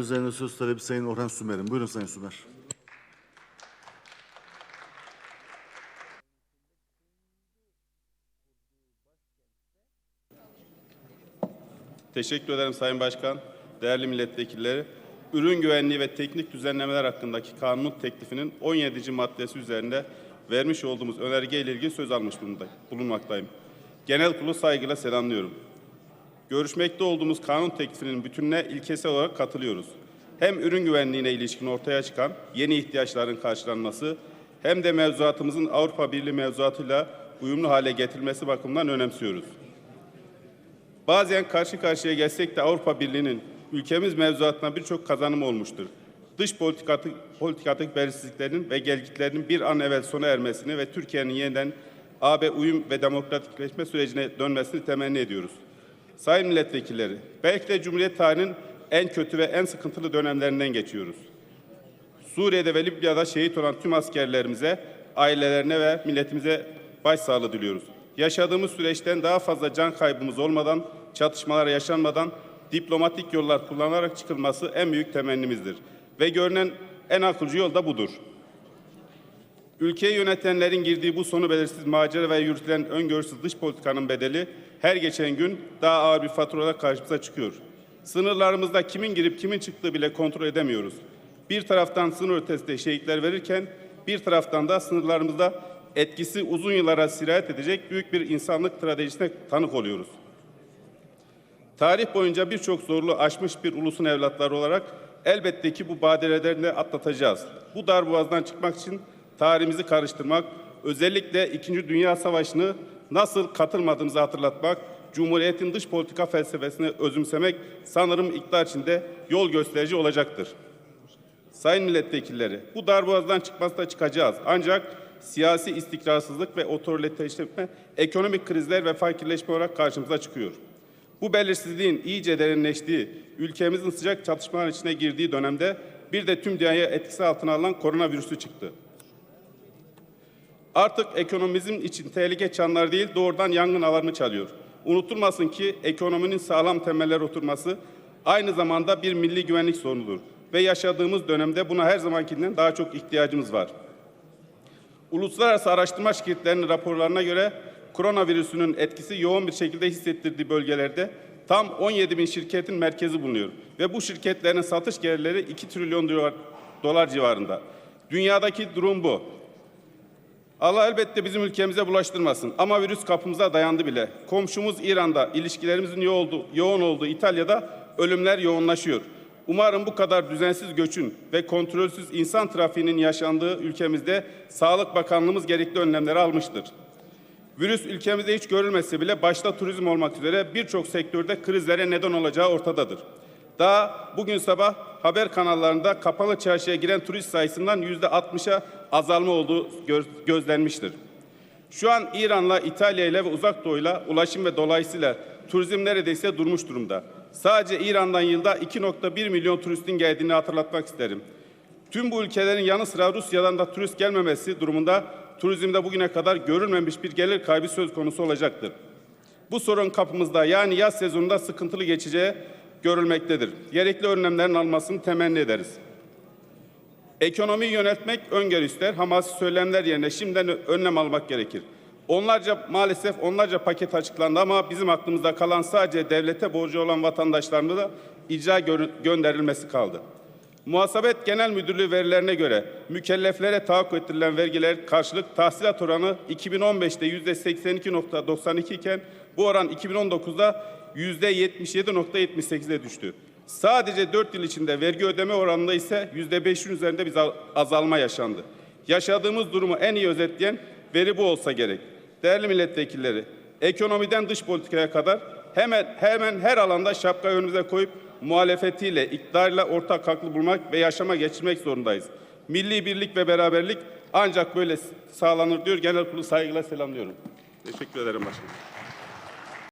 Üzerine söz talebi Sayın Orhan Sümer'in. Buyurun Sayın Sümer. Teşekkür ederim Sayın Başkan, değerli milletvekilleri. Ürün güvenliği ve teknik düzenlemeler hakkındaki kanun teklifinin 17. maddesi üzerinde vermiş olduğumuz önerge ile ilgili söz almış bulunmaktayım. Genel kurulu saygıyla selamlıyorum. Görüşmekte olduğumuz kanun teklifinin bütününe ilkesel olarak katılıyoruz. Hem ürün güvenliğine ilişkin ortaya çıkan yeni ihtiyaçların karşılanması hem de mevzuatımızın Avrupa Birliği mevzuatıyla uyumlu hale getirilmesi bakımından önemsiyoruz. Bazen karşı karşıya gelsek de Avrupa Birliği'nin ülkemiz mevzuatına birçok kazanımı olmuştur. Dış politikatı, politikadaki belirsizliklerin ve gelgitlerinin bir an evvel sona ermesini ve Türkiye'nin yeniden AB uyum ve demokratikleşme sürecine dönmesini temenni ediyoruz. Sayın milletvekilleri, belki de Cumhuriyet tarihinin en kötü ve en sıkıntılı dönemlerinden geçiyoruz. Suriye'de ve Libya'da şehit olan tüm askerlerimize, ailelerine ve milletimize başsağlığı diliyoruz. Yaşadığımız süreçten daha fazla can kaybımız olmadan, çatışmalar yaşanmadan diplomatik yollar kullanarak çıkılması en büyük temennimizdir. Ve görünen en akılcı yol da budur. Ülkeyi yönetenlerin girdiği bu sonu belirsiz macera ve yürütülen öngörüsüz dış politikanın bedeli her geçen gün daha ağır bir fatura olarak karşımıza çıkıyor. Sınırlarımızda kimin girip kimin çıktığı bile kontrol edemiyoruz. Bir taraftan sınır ötesinde şehitler verirken bir taraftan da sınırlarımızda etkisi uzun yıllara sirayet edecek büyük bir insanlık trajedisine tanık oluyoruz. Tarih boyunca birçok zorluğu aşmış bir ulusun evlatları olarak elbette ki bu badirelerini atlatacağız. Bu darboğazdan çıkmak için tarihimizi karıştırmak, özellikle İkinci Dünya Savaşı'nı nasıl katılmadığımızı hatırlatmak, Cumhuriyet'in dış politika felsefesini özümsemek sanırım iktidar içinde yol gösterici olacaktır. Sayın milletvekilleri, bu darboğazdan çıkmazsa çıkacağız. Ancak siyasi istikrarsızlık ve otoriteşleşme, ekonomik krizler ve fakirleşme olarak karşımıza çıkıyor. Bu belirsizliğin iyice derinleştiği, ülkemizin sıcak çatışmalar içine girdiği dönemde bir de tüm dünyaya etkisi altına alınan koronavirüsü çıktı. Artık ekonomimizin için tehlike çanları değil doğrudan yangın alarmı çalıyor. Unutulmasın ki ekonominin sağlam temeller oturması aynı zamanda bir milli güvenlik sorunudur. Ve yaşadığımız dönemde buna her zamankinden daha çok ihtiyacımız var. Uluslararası araştırma şirketlerinin raporlarına göre koronavirüsünün etkisi yoğun bir şekilde hissettirdiği bölgelerde tam 17 bin şirketin merkezi bulunuyor. Ve bu şirketlerin satış gelirleri 2 trilyon dolar, dolar civarında. Dünyadaki durum bu. Allah elbette bizim ülkemize bulaştırmasın. Ama virüs kapımıza dayandı bile. Komşumuz İran'da, ilişkilerimizin yoğun olduğu, yoğun olduğu İtalya'da ölümler yoğunlaşıyor. Umarım bu kadar düzensiz göçün ve kontrolsüz insan trafiğinin yaşandığı ülkemizde Sağlık Bakanlığımız gerekli önlemleri almıştır. Virüs ülkemizde hiç görülmese bile başta turizm olmak üzere birçok sektörde krizlere neden olacağı ortadadır. Daha bugün sabah haber kanallarında kapalı çarşıya giren turist sayısından yüzde 60'a azalma olduğu gö- gözlenmiştir. Şu an İran'la, İtalya ile ve Uzak Doğu'yla ulaşım ve dolayısıyla turizm neredeyse durmuş durumda. Sadece İran'dan yılda 2.1 milyon turistin geldiğini hatırlatmak isterim. Tüm bu ülkelerin yanı sıra Rusya'dan da turist gelmemesi durumunda turizmde bugüne kadar görülmemiş bir gelir kaybı söz konusu olacaktır. Bu sorun kapımızda yani yaz sezonunda sıkıntılı geçeceği görülmektedir. Gerekli önlemlerin almasını temenni ederiz. Ekonomiyi yönetmek öngörü ister. Hamasi söylemler yerine şimdiden önlem almak gerekir. Onlarca maalesef onlarca paket açıklandı ama bizim aklımızda kalan sadece devlete borcu olan vatandaşlarımıza icra gö- gönderilmesi kaldı. Muhasebet Genel Müdürlüğü verilerine göre mükelleflere tahakkuk ettirilen vergiler karşılık tahsilat oranı 2015'te yüzde 82.92 iken bu oran 2019'da yüzde %77.78'e düştü. Sadece 4 yıl içinde vergi ödeme oranında ise yüzde 5'in üzerinde bir azalma yaşandı. Yaşadığımız durumu en iyi özetleyen veri bu olsa gerek. Değerli milletvekilleri, ekonomiden dış politikaya kadar hemen hemen her alanda şapka önümüze koyup muhalefetiyle, iktidarla ortak haklı bulmak ve yaşama geçirmek zorundayız. Milli birlik ve beraberlik ancak böyle sağlanır diyor. Genel kurulu saygıyla selamlıyorum. Teşekkür ederim başkanım.